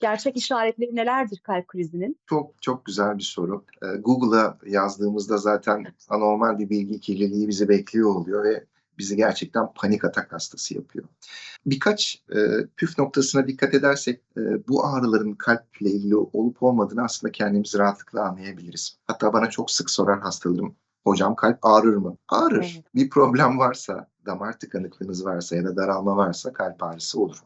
Gerçek işaretleri nelerdir kalp krizinin? Çok çok güzel bir soru. Eee, Google'a yazdığımızda zaten anormal bir bilgi kirliliği bizi bekliyor oluyor ve bizi gerçekten panik atak hastası yapıyor. Birkaç eee, püf noktasına dikkat edersek eee, bu ağrıların kalple ilgili olup olmadığını aslında kendimiz rahatlıkla anlayabiliriz. Hatta bana çok sık sorar hastalarım, hocam kalp ağrır mı? Ağrır. Evet. Bir problem varsa, damar tıkanıklığınız varsa ya da daralma varsa kalp ağrısı olur.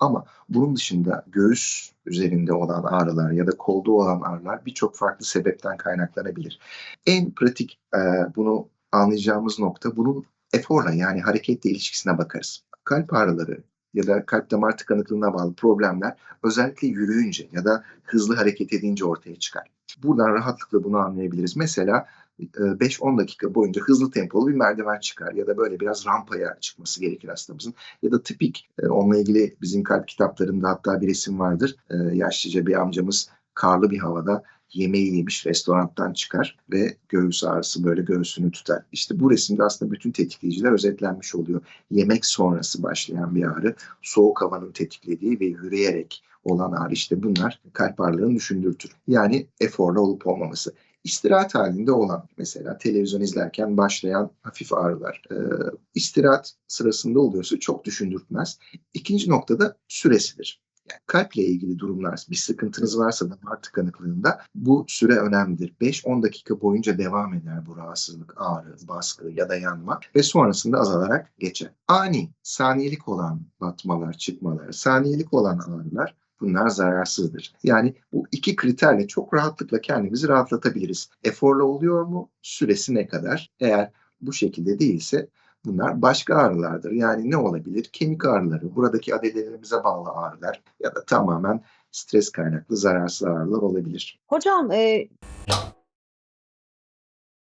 Ama bunun dışında göğüs üzerinde olan ağrılar ya da kolda olan ağrılar birçok farklı sebepten kaynaklanabilir. En pratik eee, bunu anlayacağımız nokta bunun eforla yani hareketle ilişkisine bakarız. Kalp ağrıları ya da kalp damar tıkanıklığına bağlı problemler özellikle yürüyünce ya da hızlı hareket edince ortaya çıkar. Buradan rahatlıkla bunu anlayabiliriz. Mesela 5-10 dakika boyunca hızlı tempolu bir merdiven çıkar ya da böyle biraz rampaya çıkması gerekir hastamızın. Ya da tipik eee, onunla ilgili bizim kalp kitaplarında hatta bir resim vardır. Eee, yaşlıca bir amcamız karlı bir havada yemeği yemiş restorandan çıkar ve göğüs ağrısı böyle göğsünü tutar. İşte bu resimde aslında bütün tetikleyiciler özetlenmiş oluyor. Yemek sonrası başlayan bir ağrı, soğuk havanın tetiklediği ve yürüyerek olan ağrı işte bunlar kalp ağrılarını düşündürtür. Yani eforla olup olmaması. İstirahat halinde olan mesela televizyon izlerken başlayan hafif ağrılar e, istirahat sırasında oluyorsa çok düşündürtmez. İkinci noktada süresidir. Yani kalple ilgili durumlar, bir sıkıntınız varsa damar tıkanıklığında bu süre önemlidir. 5-10 dakika boyunca devam eder bu rahatsızlık, ağrı, baskı ya da yanma ve sonrasında azalarak geçer. Ani, saniyelik olan batmalar, çıkmalar, saniyelik olan ağrılar bunlar zararsızdır. Yani bu iki kriterle çok rahatlıkla kendimizi rahatlatabiliriz. Eforla oluyor mu? Süresi ne kadar? Eğer bu şekilde değilse bunlar başka ağrılardır. Yani ne olabilir? Kemik ağrıları, buradaki adelelerimize bağlı ağrılar ya da tamamen stres kaynaklı zararsız ağrılar olabilir. Hocam e,